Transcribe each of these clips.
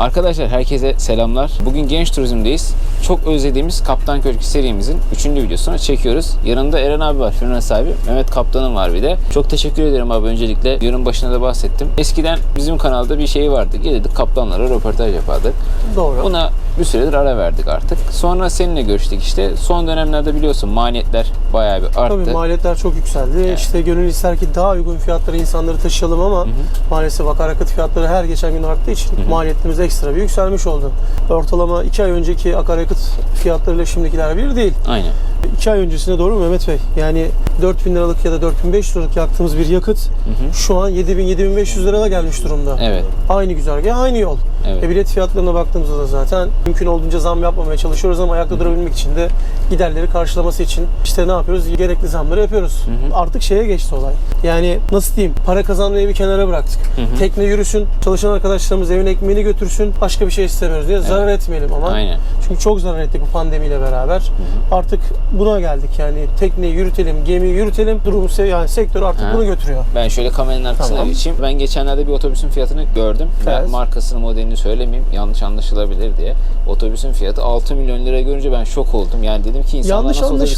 Arkadaşlar herkese selamlar. Bugün Genç Turizm'deyiz. Çok özlediğimiz Kaptan Köşkü serimizin 3. videosunu çekiyoruz. Yanında Eren abi var, firmanın sahibi. Mehmet Kaptan'ım var bir de. Çok teşekkür ederim abi öncelikle. Videonun başında da bahsettim. Eskiden bizim kanalda bir şey vardı. Gelirdik kaptanlara röportaj yapardık. Doğru. Buna bir süredir ara verdik artık. Sonra seninle görüştük işte. Son dönemlerde biliyorsun maliyetler bayağı bir arttı. Tabii maliyetler çok yükseldi. İşte gönül ister ki daha uygun fiyatlara insanları taşıyalım ama maalesef akaryakıt fiyatları her geçen gün arttığı için maliyetimiz ekstra bir yükselmiş oldu. Ortalama 2 ay önceki akaryakıt fiyatlarıyla şimdikiler bir değil. Aynen. 2 ay öncesine doğru mu Mehmet Bey? Yani 4000 liralık ya da 4500 liralık yaktığımız bir yakıt şu an 7000-7500 liraya gelmiş durumda. Evet. Aynı güzergah, aynı yol. Evet. E bilet fiyatlarına baktığımızda da zaten mümkün olduğunca zam yapmamaya çalışıyoruz ama ayakta durabilmek için de giderleri karşılaması için işte ne yapıyoruz? Gerekli zamları yapıyoruz. Artık şeye geçti olay. Yani nasıl diyeyim? Para kazanmayı bir kenara bıraktık. Tekne yürüsün, çalışan arkadaşlarımız evine ekmeğini götürsün, başka bir şey istemiyoruz diye zarar etmeyelim ama. Aynen. Çünkü çok zarar ettik bu pandemiyle beraber. Artık buna geldik yani tekneyi yürütelim, gemiyi yürütelim. Durum se- yani sektör artık Ha. bunu götürüyor. Ben şöyle kameranın arkasına Tamam. geçeyim. Ben geçenlerde bir otobüsün fiyatını gördüm. Ben Evet. markasını, modelini söylemeyeyim. Yanlış anlaşılabilir diye. Otobüsün fiyatı 6 milyon lira görünce ben şok oldum. Yani dedim ki insanlar Yanlış nasıl otobüs?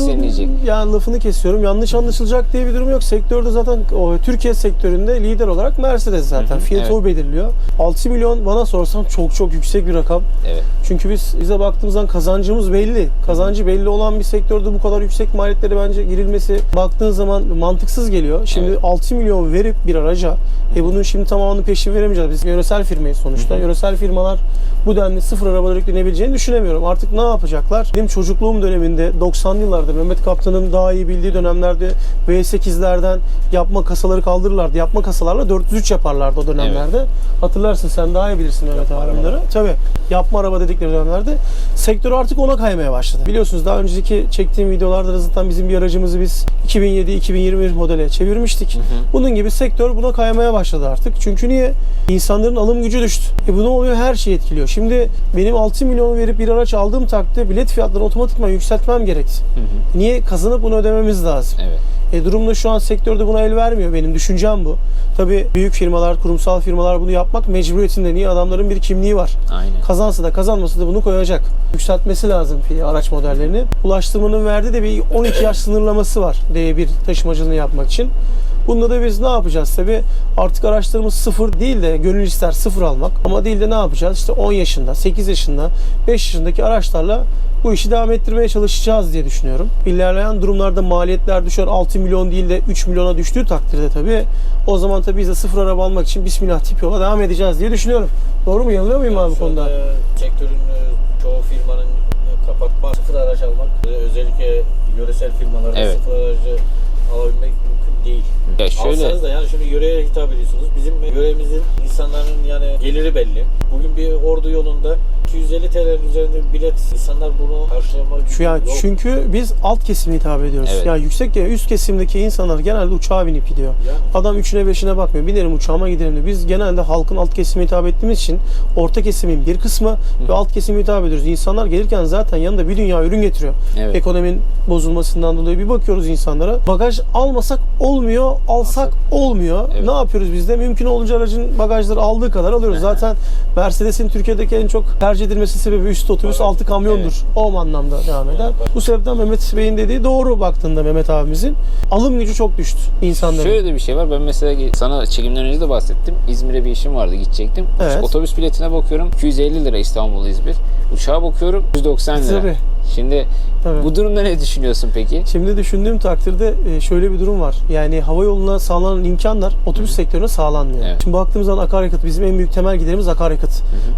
Yani lafını kesiyorum. Yanlış anlaşılacak diye bir durum yok. Sektörde zaten o Türkiye sektöründe lider olarak Mercedes zaten. Hı hı, Fiyatı evet. o belirliyor. 6 milyon bana sorsam çok çok yüksek bir rakam. Evet. Çünkü biz bize baktığımızdan kazancımız belli. Kazancı belli olan bir sektörde bu kadar yüksek maliyetlere bence girilmesi baktığın zaman mantıksız geliyor. Şimdi Evet. 6 milyon verip bir araca e bunun şimdi tamamını peşin veremeyeceğiz. Biz yöresel firmayız sonuçta. Yöresel firmalar bu denli sıfır arabaları yüklenebileceğini düşünemiyorum. Artık ne yapacaklar? Benim çocukluğum döneminde 90'lı yıllarda Mehmet Kaptan'ın daha iyi bildiği dönemlerde V8'lerden yapma kasaları kaldırırlardı. Yapma kasalarla 403 yaparlardı o dönemlerde. Hatırlarsın sen daha iyi bilirsin Mehmet abi bunları. Tabii. Yapma araba dedikleri dönemlerde sektör artık ona kaymaya başladı. Biliyorsunuz daha önceki çektiğim videolarda da zaten bizim bir aracımızı biz 2007-2021 modele çevirmiştik. Bunun gibi sektör buna kaymaya başladı artık. Çünkü niye? İnsanların alım gücü düştü. E bu ne oluyor? Her şeyi etkiliyor. Şimdi benim 6 milyon verip bir araç aldığım takdirde bilet fiyatlarını otomatikman yükseltmem gerekti. Niye? Kazanıp bunu ödememiz lazım. Evet. E durumda şu an sektörde buna el vermiyor. Benim düşüncem bu. Tabii büyük firmalar, kurumsal firmalar bunu yapmak mecburiyetinde. Niye? Adamların bir kimliği var. Aynen. Kazansa da kazanmasa da bunu koyacak. Yükseltmesi lazım araç modellerini. Ulaştırmanın verdiği de bir 12 yaş sınırlaması var D1 taşımacılığını yapmak için. Bunda da biz ne yapacağız tabi? Artık araçlarımız sıfır değil de gönül ister sıfır almak. Ama değil de ne yapacağız? İşte 10 yaşında, 8 yaşında, 5 yaşındaki araçlarla bu işi devam ettirmeye çalışacağız diye düşünüyorum. İlerleyen durumlarda maliyetler düşer 6 milyon değil de 3 milyona düştüğü takdirde tabi o zaman tabi biz de sıfır araba almak için bismillah tip yola devam edeceğiz diye düşünüyorum. Doğru mu? Yanılıyor muyum abi bu konuda? anda Sektörün e, çoğu firmanın e, kapatma, sıfır araç almak, e, özellikle yöresel firmalarda Evet. sıfır aracı alabilmek mümkün değil. Ya şöyle Alsanız da yani şimdi yöreye hitap ediyorsunuz. Bizim yöremizin insanların yani geliri belli. Bugün bir ordu yolunda 250 TL'nin üzerinde bilet insanlar bunu karşılamak Şu yani yok. çünkü biz alt kesime hitap ediyoruz. Evet. Yani yüksek ya üst kesimdeki insanlar genelde uçağa binip gidiyor. Yani. Adam üçüne beşine bakmıyor. Binerim uçağıma giderim diyor. Biz genelde halkın alt kesime hitap ettiğimiz için orta kesimin bir kısmı ve alt kesime hitap ediyoruz. İnsanlar gelirken zaten yanında bir dünya ürün getiriyor. Evet. Ekonominin bozulmasından dolayı bir bakıyoruz insanlara. Bagaj almasak olmuyor, alsak olmuyor. Evet. Ne yapıyoruz biz de? Mümkün olunca aracın bagajları aldığı kadar alıyoruz. Zaten Mercedes'in Türkiye'deki en çok tercih edilmesi sebebi üst otobüs, altı kamyondur. Evet. O anlamda devam eder. Bu sebepten Mehmet Bey'in dediği doğru baktığında Mehmet abimizin alım gücü çok düştü insanların. Şöyle de bir şey var. Ben mesela sana çekimden önce de bahsettim. İzmir'e bir işim vardı. Gidecektim. Evet. Otobüs biletine bakıyorum. 250 lira İstanbul İzmir. Uçağa bakıyorum 190 lira. Tabii. Şimdi Tabii. bu durumda ne düşünüyorsun peki? Şimdi düşündüğüm takdirde e, şöyle bir durum var. Yani hava yoluna sağlanan imkanlar otobüs sektörüne sağlanmıyor. Evet. Şimdi baktığımız zaman akaryakıt bizim en büyük temel giderimiz akaryakıt.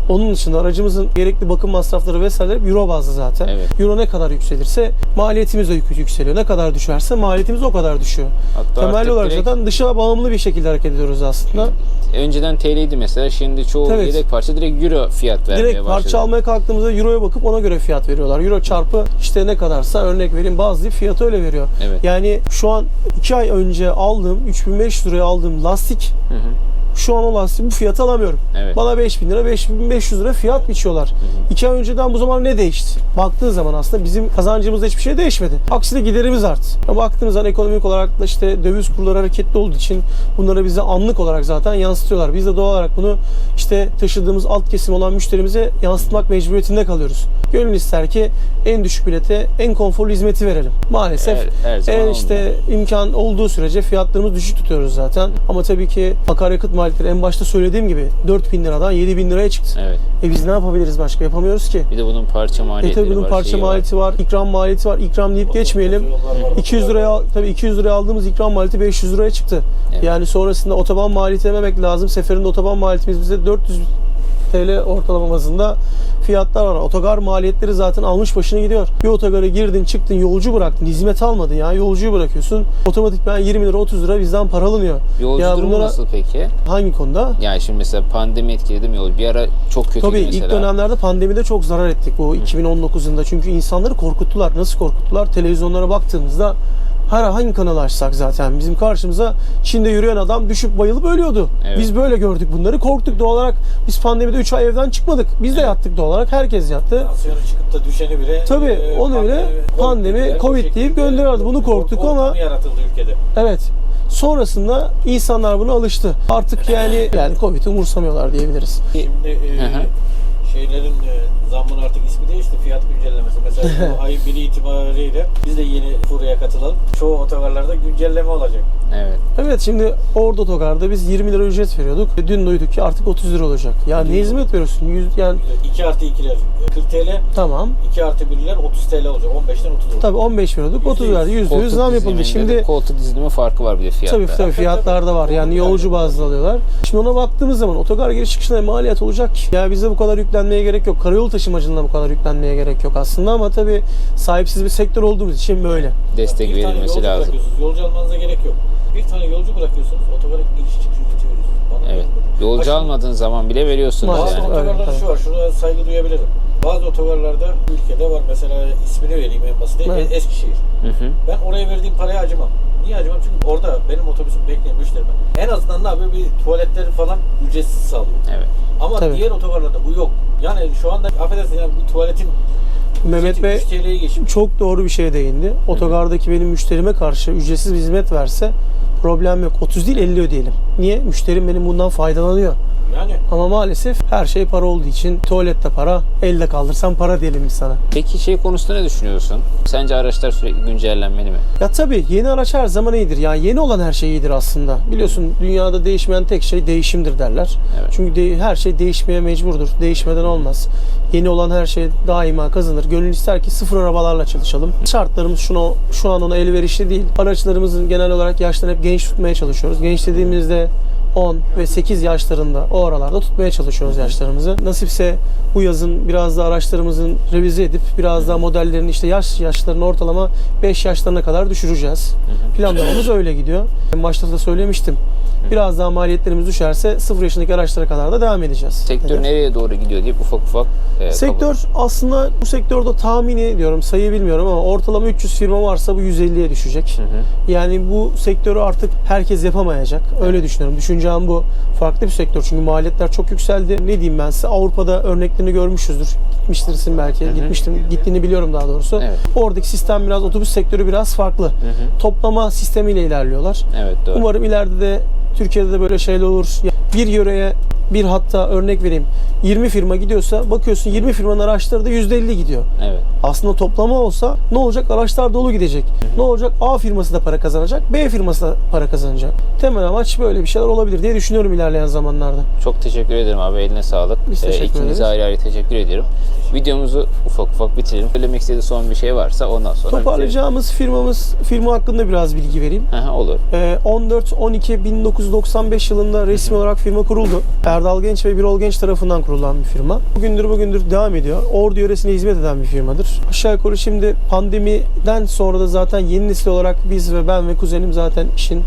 Onun dışında aracımızın gerekli bakım masrafları vesaire euro bazlı zaten. Evet. Euro ne kadar yükselirse maliyetimiz de yük- yükseliyor. Ne kadar düşerse maliyetimiz o kadar düşüyor. Hatta Temel artık olarak direkt- zaten dışa bağımlı bir şekilde hareket ediyoruz aslında. Önceden TL'ydi mesela. Şimdi çoğu Evet. yedek parça direkt euro fiyat vermeye Direkt başladı. parça almaya kalktığımızda euroya bakıp ona göre fiyat veriyorlar. Euro çarpı işte ne kadarsa örnek vereyim bazı fiyatı öyle veriyor. Evet. Yani şu an 2 ay önce aldığım 3500 liraya aldığım lastik Hı hı. Şu an o lastiği bu fiyata alamıyorum. Evet. Bana 5000 lira, 5500 lira fiyat biçiyorlar. İki ay önceden bu zaman ne değişti? Baktığın zaman aslında bizim kazancımızda hiçbir şey değişmedi. Aksine giderimiz arttı. Ya Baktığımız zaman ekonomik olarak da işte döviz kurları hareketli olduğu için bunları bize anlık olarak zaten yansıtıyorlar. Biz de doğal olarak bunu işte taşıdığımız alt kesim olan müşterimize yansıtmak mecburiyetinde kalıyoruz. Gönül ister ki en düşük bilete en konforlu hizmeti verelim. Maalesef Her- her zaman e, işte imkan olduğu sürece fiyatlarımızı düşük tutuyoruz zaten. Ama tabii ki akaryakıt maliyetleri en başta söylediğim gibi 4000 liradan 7000 liraya çıktı. Evet. E biz ne yapabiliriz başka? Yapamıyoruz ki. Bir de bunun parça E maliyetleri tabii bunun var. parça şeyi var. maliyeti var, ikram maliyeti var. İkram deyip geçmeyelim. Yollar var, 200 otogar liraya var. tabii 200 liraya aldığımız ikram maliyeti 500 liraya çıktı. Evet. Yani sonrasında otoban maliyeti dememek lazım. Seferinde otoban maliyetimiz bize 400 TL ortalama bazında fiyatlar var. Otogar maliyetleri zaten almış başını gidiyor. Bir otogara girdin, çıktın, yolcu bıraktın, hizmet almadın ya. Yolcuyu bırakıyorsun. Otomatik ben 20 lira 30 lira bizden para alınıyor. Yolcu ya durumu bunlara nasıl peki? hangi konuda? Yani şimdi mesela pandemi etkiledi mi yol? Bir ara çok kötüydü Tabii mesela. ilk dönemlerde pandemide çok zarar ettik bu 2019 yılında. Çünkü insanları korkuttular. Nasıl korkuttular? Televizyonlara baktığımızda her hangi kanalı açsak zaten bizim karşımıza Çin'de yürüyen adam düşüp bayılıp ölüyordu. Evet. Biz böyle gördük bunları. Korktuk doğal olarak. Biz pandemide 3 ay evden çıkmadık. Biz de yattık doğal olarak. Herkes yattı. Tansiyonu çıkıp da düşeni bile Tabii, e, onu bile pandemi, o Covid deyip gönderiyorlardı. Bunu korktuk ama- yaratıldı ülkede. Evet. Sonrasında insanlar buna alıştı. Artık yani yani Covid'i umursamıyorlar diyebiliriz. Şimdi e, şeylerin e, zammın artık ismi değişti. Fiyat güncellemesi. Mesela bu ayın biri itibariyle biz de yeni furyaya katılalım. Çoğu otogarlarda güncelleme olacak. Evet. Evet şimdi Ordu Otogar'da biz 20 lira ücret veriyorduk. Dün duyduk ki artık 30 lira olacak. Ya ne hizmet veriyorsun? Yüz, yani 2 artı 2'ler 40 TL, tamam. 2 artı 1'ler 30 TL olacak. 15'ten 30 olacak. Tabii 15 veriyorduk. 30 Yüzde verdi. yüz. %100 zam yapıldı. Şimdi koltuk dizilimi farkı var bir de fiyatta. Tabii tabii fiyatlarda var. Yani yolcu bazlı alıyorlar. Şimdi ona baktığımız zaman otogar giriş çıkışına maliyet olacak. Ya bize bu kadar yüklenmeye gerek yok. Karayolu taşımacılığına bu kadar yüklenmeye gerek yok aslında ama tabii sahipsiz bir sektör olduğumuz için böyle. Destek bir tane verilmesi yolcu lazım. bırakıyorsunuz. Yolcu almanıza gerek yok. Bir tane yolcu bırakıyorsunuz. Otogara giriş çıkış ücreti veriyorsunuz. Bana Evet. Yolcu almadığın zaman bile veriyorsunuz Maalesef. Bazı yani. öyle, otogarlarda tabii. şu var, şuna saygı duyabilirim. Bazı otogarlarda ülkede var. Mesela ismini vereyim en basit. Evet. Eskişehir. Hı hı. Ben oraya verdiğim paraya acımam. Niye acımam? Çünkü orada benim otobüsüm bekleyen müşterime en azından ne yapıyor? Bir tuvaletleri falan ücretsiz sağlıyor. Evet. Ama Tabii. diğer otogarlarda bu yok. Yani şu anda affedersin yani bir tuvaletin Mehmet Bey 3 TL'ye geçmiş. çok doğru bir şeye değindi. Otogardaki benim müşterime karşı ücretsiz bir hizmet verse problem yok. 30 değil 50 ödeyelim. Niye? Müşterim benim bundan faydalanıyor. Yani Ama maalesef her şey para olduğu için tuvalette para, elde kaldırsan para diyelim biz sana. Peki şey konusunda ne düşünüyorsun? Sence araçlar sürekli güncellenmeli mi? Ya tabii yeni araç her zaman iyidir. Yani yeni olan her şey iyidir aslında. Biliyorsun dünyada değişmeyen tek şey değişimdir derler. Evet. Çünkü de- her şey değişmeye mecburdur. Değişmeden olmaz. Yeni olan her şey daima kazanır. Gönül ister ki sıfır arabalarla çalışalım. Şartlarımız şuna, şu an ona elverişli değil. Araçlarımızın genel olarak yaşlarını hep genç tutmaya çalışıyoruz. Genç dediğimizde 10 ve 8 yaşlarında o aralarda tutmaya çalışıyoruz yaşlarımızı. Nasipse bu yazın biraz da araçlarımızın revize edip biraz daha modellerin işte yaş yaşlarını ortalama 5 yaşlarına kadar düşüreceğiz. Planlamamız öyle gidiyor. Başta da söylemiştim. Biraz daha maliyetlerimiz düşerse 0 yaşındaki araçlara kadar da devam edeceğiz. Sektör Hedef. nereye doğru gidiyor deyip ufak ufak e, Sektör aslında bu sektörde tahmini diyorum sayı bilmiyorum ama ortalama 300 firma varsa bu 150'ye düşecek. Hı hı. Yani bu sektörü artık herkes yapamayacak. Öyle düşünüyorum. Düşüncem bu. Farklı bir sektör çünkü maliyetler çok yükseldi. Ne diyeyim ben size Avrupa'da örneklerini görmüşüzdür. Gitmiştirsin belki. hı. Gitmiştim. Gittiğini biliyorum daha doğrusu. Evet. Oradaki sistem biraz otobüs sektörü biraz farklı. Hı hı. Toplama sistemiyle ilerliyorlar. Evet doğru. Umarım ileride de Türkiye'de de böyle şeyler olur. Bir yöreye bir hatta örnek vereyim. 20 firma gidiyorsa bakıyorsun 20 firmanın araçları da %50 gidiyor. Evet. Aslında toplama olsa ne olacak? Araçlar dolu gidecek. Ne olacak? A firması da para kazanacak, B firması da para kazanacak. Temel amaç böyle bir şeyler olabilir diye düşünüyorum ilerleyen zamanlarda. Çok teşekkür ederim abi. Eline sağlık. Biz teşekkür İkinize ederiz. ayrı ayrı teşekkür ediyorum. Videomuzu ufak ufak bitirelim. Söylemek istediği son bir şey varsa ondan sonra bitirelim. Toparlayacağımız firmamız, firma hakkında biraz bilgi vereyim. Hı, olur. Ee, 14-12-1995 yılında resmi olarak firma kuruldu. Erdal Genç ve Birol Genç tarafından kurulan bir firma. Bugündür bugündür devam ediyor. Ordu yöresine hizmet eden bir firmadır. Aşağı yukarı şimdi pandemiden sonra da zaten yeni nesil olarak biz ve ben ve kuzenim zaten işin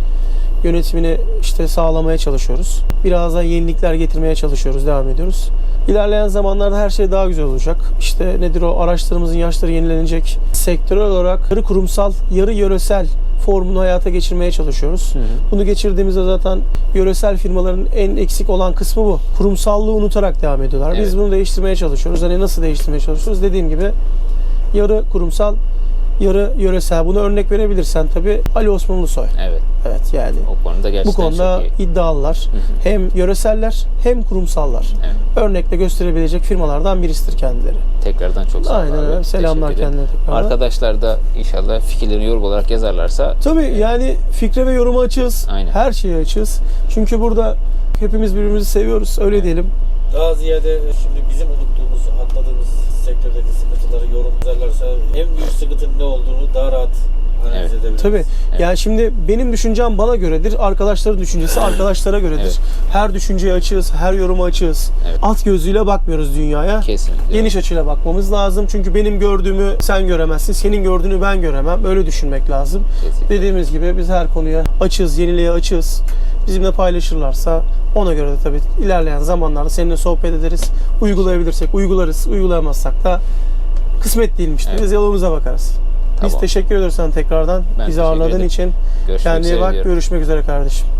yönetimini işte sağlamaya çalışıyoruz. Biraz daha yenilikler getirmeye çalışıyoruz, devam ediyoruz. İlerleyen zamanlarda her şey daha güzel olacak. İşte nedir o araçlarımızın yaşları yenilenecek. Sektörel olarak yarı kurumsal, yarı yöresel formunu hayata geçirmeye çalışıyoruz. Bunu geçirdiğimizde zaten yöresel firmaların en eksik olan kısmı bu. Kurumsallığı unutarak devam ediyorlar. Evet. Biz bunu değiştirmeye çalışıyoruz. Hani nasıl değiştirmeye çalışıyoruz? Dediğim gibi yarı kurumsal, yarı yöresel. Bunu örnek verebilirsen tabii Ali Osman Ulusoy. Evet. Evet yani O konuda bu gerçekten konuda çok iyi. iddialılar. Hem yöreseller hem kurumsallar. Evet. Örnekle gösterebilecek firmalardan birisidir kendileri. Tekrardan çok sağ ol Aynen abi. öyle. Selamlar kendilerine tekrardan. Arkadaşlar da inşallah fikirlerini yorum olarak yazarlarsa Tabii yani fikre ve yoruma açığız. Aynen. Her şeye açığız. Çünkü burada hepimiz birbirimizi seviyoruz. Öyle diyelim. Daha ziyade şimdi bizim unuttuğumuz, atladığımız sektördeki sıkıntıları yorumlarlarsa en büyük sıkıntının ne olduğunu daha rahat analiz Evet. edebiliriz. Tabii. Yani şimdi benim düşüncem bana göredir. Arkadaşların düşüncesi arkadaşlara göredir. Evet. Her düşünceye açığız. Her yoruma açığız. Evet. Alt gözüyle bakmıyoruz dünyaya. kesinlikle. Geniş açıyla bakmamız lazım. Çünkü benim gördüğümü sen göremezsin. Senin gördüğünü ben göremem. Öyle düşünmek lazım. Kesinlikle. Dediğimiz gibi biz her konuya açığız, yeniliğe açığız. Bizimle paylaşırlarsa ona göre de tabii ilerleyen zamanlarda seninle sohbet ederiz. Uygulayabilirsek uygularız. Uygulayamazsak da kısmet değilmiş. Evet. Biz yolumuza bakarız. Biz Tamam. teşekkür ediyoruz sana tekrardan. Ben Bizi ağırladığın ederim. için. Görüşmek Kendine bak. diyorum. Görüşmek üzere kardeşim.